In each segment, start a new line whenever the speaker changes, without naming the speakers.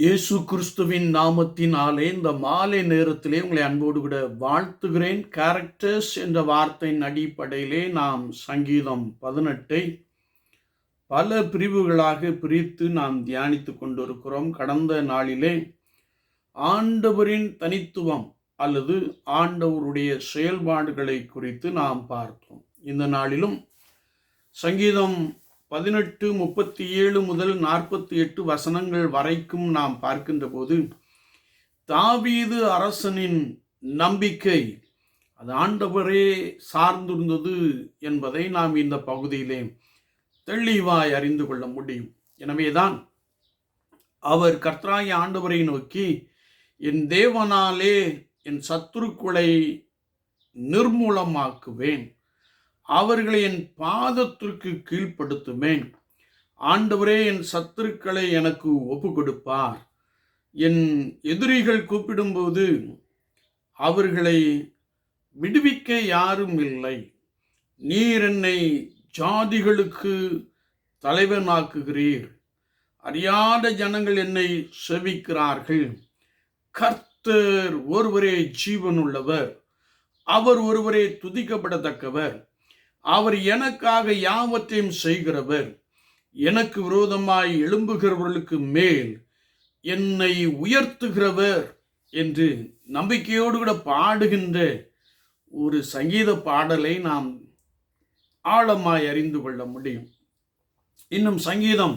இயேசு கிறிஸ்துவின் நாமத்தினாலே இந்த மாலை நேரத்திலே உங்களை அன்போடு கூட வாழ்த்துகிறேன். கேரக்டர்ஸ் என்ற வார்த்தையின் அடிப்படையிலே நாம் சங்கீதம் பதினெட்டை பல பிரிவுகளாக பிரித்து நாம் தியானித்து கொண்டிருக்கிறோம். கடந்த நாளிலே ஆண்டவரின் தனித்துவம் அல்லது ஆண்டவருடைய செயல்பாடுகளை குறித்து நாம் பார்த்தோம். இந்த நாளிலும் சங்கீதம் பதினெட்டு முப்பத்தி ஏழு முதல் நாற்பத்தி எட்டு வசனங்கள் வரைக்கும் நாம் பார்க்கின்ற போது தாவீது அரசனின் நம்பிக்கை அது ஆண்டவரே சார்ந்திருந்தது என்பதை நாம் இந்த பகுதியிலே தெளிவாய் அறிந்து கொள்ள முடியும். எனவேதான் அவர் கர்த்தராய ஆண்டவரை நோக்கி என் தேவனாலே என் சத்துருக்களை நிர்மூலமாக்குவேன். அவர்களை என் பாதத்திற்கு கீழ்ப்படுத்துவேன். ஆண்டவரே என் சத்துருக்களை எனக்கு ஒப்பு கொடுப்பார் என் எதிரிகள் கூப்பிடும்போது அவர்களை விடுவிக்க யாரும் இல்லை. நீர் என்னை ஜாதிகளுக்கு தலைவனாக்குகிறீர். அறியாத ஜனங்கள் என்னை செவிக்கிறார்கள். கர்த்தர் ஒருவரே ஜீவனுள்ளவர். அவர் ஒருவரே துதிக்கப்படத்தக்கவர். அவர் எனக்காக யாவற்றையும் செய்கிறவர். எனக்கு விரோதமாய் எழும்புகிறவர்களுக்கு மேல் என்னை உயர்த்துகிறவர் என்று நம்பிக்கையோடு கூட பாடுகின்ற ஒரு சங்கீத பாடலை நாம் ஆழமாய் அறிந்து கொள்ள முடியும். இன்னும் சங்கீதம்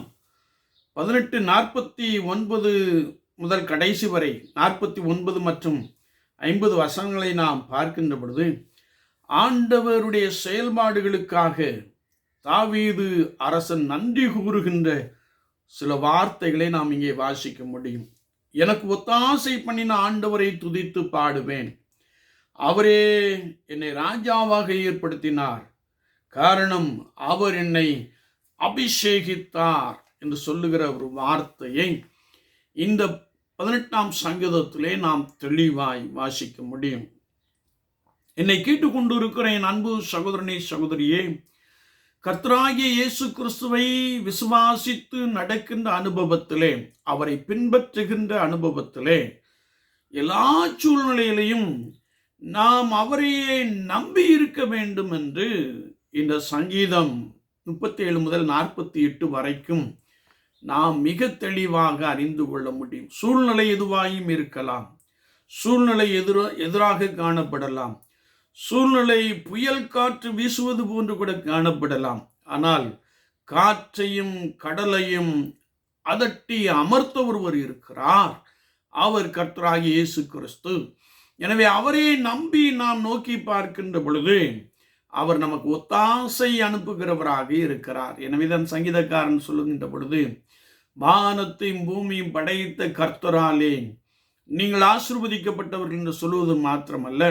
பதினெட்டு நாற்பத்தி ஒன்பது முதல் கடைசி வரை நாற்பத்தி ஒன்பது மற்றும் ஐம்பது வசனங்களை நாம் பார்க்கின்ற பொழுது ஆண்டவருடைய செயல்பாடுகளுக்காக தாவீது அரசன் நன்றி கூறுகின்ற சில வார்த்தைகளை நாம் இங்கே வாசிக்க முடியும். எனக்கு ஒத்தாசை பண்ணின ஆண்டவரை துதித்து பாடுவேன். அவரே என்னை ராஜாவாக ஏற்படுத்தினார். காரணம் அவர் என்னை அபிஷேகித்தார் என்று சொல்லுகிற ஒரு வார்த்தையை இந்த பதினெட்டாம் சங்கீதத்திலே நாம் தெளிவாய் வாசிக்க முடியும். என்னை கேட்டுக்கொண்டு இருக்கிற என் அன்பு சகோதரனே சகோதரியே. கர்த்தராகிய இயேசு கிறிஸ்துவை விசுவாசித்து நடக்கின்ற அனுபவத்திலே அவரை பின்பற்றுகின்ற அனுபவத்திலே எல்லா சூழ்நிலையிலையும் நாம் அவரையே நம்பி இருக்க வேண்டும் என்று இந்த சங்கீதம் முப்பத்தி ஏழு முதல் நாற்பத்தி எட்டு வரைக்கும் நாம் மிக தெளிவாக அறிந்து கொள்ள முடியும். சூழ்நிலை எதுவாயும் இருக்கலாம். சூழ்நிலை எதிர எதிராக காணப்படலாம். சூழ்நிலை புயல் காற்று வீசுவது போன்று கூட காணப்படலாம். ஆனால் காற்றையும் கடலையும் அதட்டி அமர்த்த ஒருவர் இருக்கிறார். அவர் கர்த்தராகி இயேசு கிறிஸ்து. எனவே அவரே நம்பி நாம் நோக்கி பார்க்கின்ற பொழுது அவர் நமக்கு ஒத்தாசை அனுப்புகிறவராக இருக்கிறார். எனவேதான் சங்கீதக்காரன் சொல்லுகின்ற பொழுது வானத்தையும் பூமியும் படைத்த கர்த்தராலே நீங்கள் ஆசிர்வதிக்கப்பட்டவர்கள் என்று சொல்வது மாத்திரமல்ல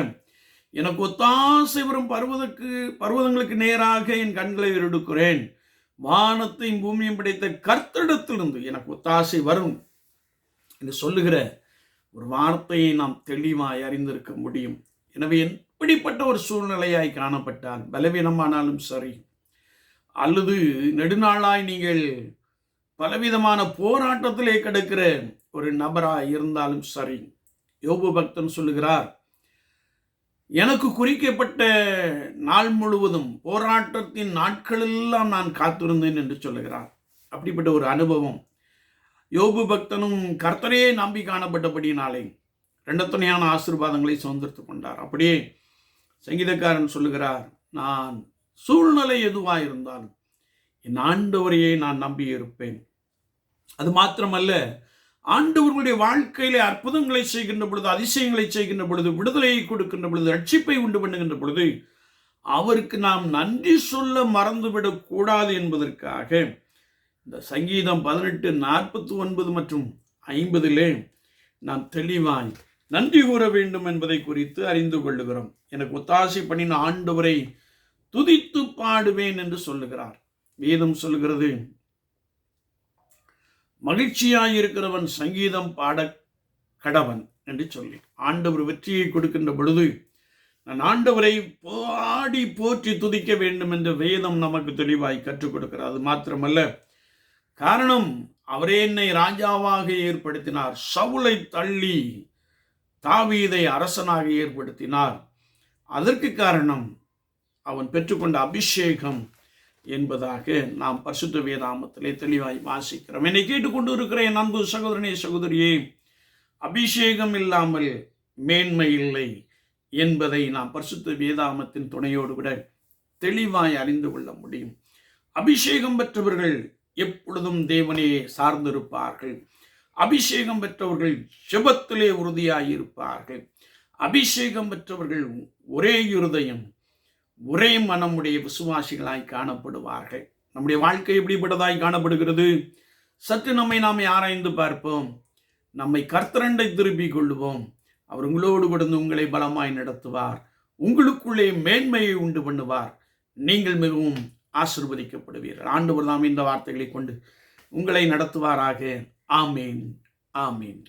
எனக்கு ஒத்தாசை வரும் பருவதற்கு பர்வதங்களுக்கு நேராக என் கண்களை எடுக்கிறேன் வானத்தையும் பூமியும் படைத்த கர்த்தடத்திலிருந்து எனக்கு ஒத்தாசை வரும் என்று சொல்லுகிற ஒரு வார்த்தையை நாம் தெளிவாய் அறிந்திருக்க முடியும். எனவே எப்படிப்பட்ட ஒரு சூழ்நிலையாய் காணப்பட்டால் பலவீனமானாலும் சரி அல்லது நெடுநாளாய் நீங்கள் பலவிதமான போராட்டத்திலே கிடக்கிற ஒரு நபராய் இருந்தாலும் சரி யோபு பக்தன் சொல்லுகிறார் எனக்கு குறிக்கப்பட்ட நாள் முழுவதும் போராட்டத்தின் நாட்களெல்லாம் நான் காத்திருந்தேன் என்று சொல்லுகிறார். அப்படிப்பட்ட ஒரு அனுபவம். யோபு பக்தனும் கர்த்தரையே நம்பி காணப்பட்டபடியினாலே ரெண்டத்துணையான ஆசீர்வாதங்களை சுதந்திரத்து கொண்டார். அப்படியே சங்கீதக்காரன் சொல்லுகிறார் நான் சூழ்நிலை எதுவாக இருந்தாலும் என் ஆண்டவரையே நான் நம்பி இருப்பேன் அது மாத்திரமல்ல ஆண்டவர்களுடைய வாழ்க்கையிலே அற்புதங்களை செய்கின்ற பொழுது அதிசயங்களை செய்கின்ற பொழுது விடுதலையை கொடுக்கின்ற பொழுது ரட்சிப்பை உண்டு பண்ணுகின்ற பொழுது அவருக்கு நாம் நன்றி சொல்ல மறந்துவிடக் கூடாது என்பதற்காக இந்த சங்கீதம் பதினெட்டு நாற்பத்தி ஒன்பது மற்றும் ஐம்பதிலே நாம் தெளிவாய் நன்றி கூற வேண்டும் என்பதை குறித்து அறிந்து கொள்ளுகிறோம். எனக்கு ஒத்தாசை பண்ணின ஆண்டவரை துதித்து பாடுவேன் என்று சொல்லுகிறார். வேதம் சொல்லுகிறது மகிழ்ச்சியாயிருக்கிறவன் சங்கீதம் பாட கடவன் என்று சொல்லி. ஆண்டவர் வெற்றியை கொடுக்கின்ற பொழுது நான் ஆண்டவரை பாடி போற்றி துதிக்க வேண்டும் என்று வேதம் நமக்கு தெளிவாய் கற்றுக் கொடுக்கிறது அது மாத்திரமல்ல காரணம் அவரே என்னை ராஜாவாக ஏற்படுத்தினார். சவுளை தள்ளி தாவீதை அரசனாக ஏற்படுத்தினார். அதற்கு காரணம் அவன் பெற்றுக்கொண்ட அபிஷேகம் என்பதாக நாம் பரிசுத்த வேதாமத்திலே தெளிவாய் வாசிக்கிறோம். என்னை கேட்டுக்கொண்டு இருக்கிற என் அன்பு சகோதரனே சகோதரியே அபிஷேகம் இல்லாமல் மேன்மை இல்லை என்பதை நாம் பரிசுத்த வேதாமத்தின் துணையோடு விட தெளிவாய் அறிந்து கொள்ள முடியும். அபிஷேகம் பெற்றவர்கள் எப்பொழுதும் தேவனே சார்ந்திருப்பார்கள். அபிஷேகம் பெற்றவர்கள் ஜெபத்திலே உறுதியாயிருப்பார்கள். அபிஷேகம் பெற்றவர்கள் ஒரே இருதயம் ஒரே மனமுடைய விசுவாசிகளாய் காணப்படுவார்கள். நம்முடைய வாழ்க்கை எப்படிப்பட்டதாய் காணப்படுகிறது? சற்று நம்மை நாம் ஆராய்ந்து பார்ப்போம். நம்மை கர்த்தரண்டை திருப்பிக் கொள்வோம் அவர் உங்களோடு கொடுத்து உங்களை பலமாய் நடத்துவார். உங்களுக்குள்ளே மேன்மையை உண்டு பண்ணுவார். நீங்கள் மிகவும் ஆசிர்வதிக்கப்படுவீர்கள். ஆண்டு தாம் இந்த வார்த்தைகளை கொண்டு உங்களை நடத்துவாராக. ஆமீன். ஆமீன்.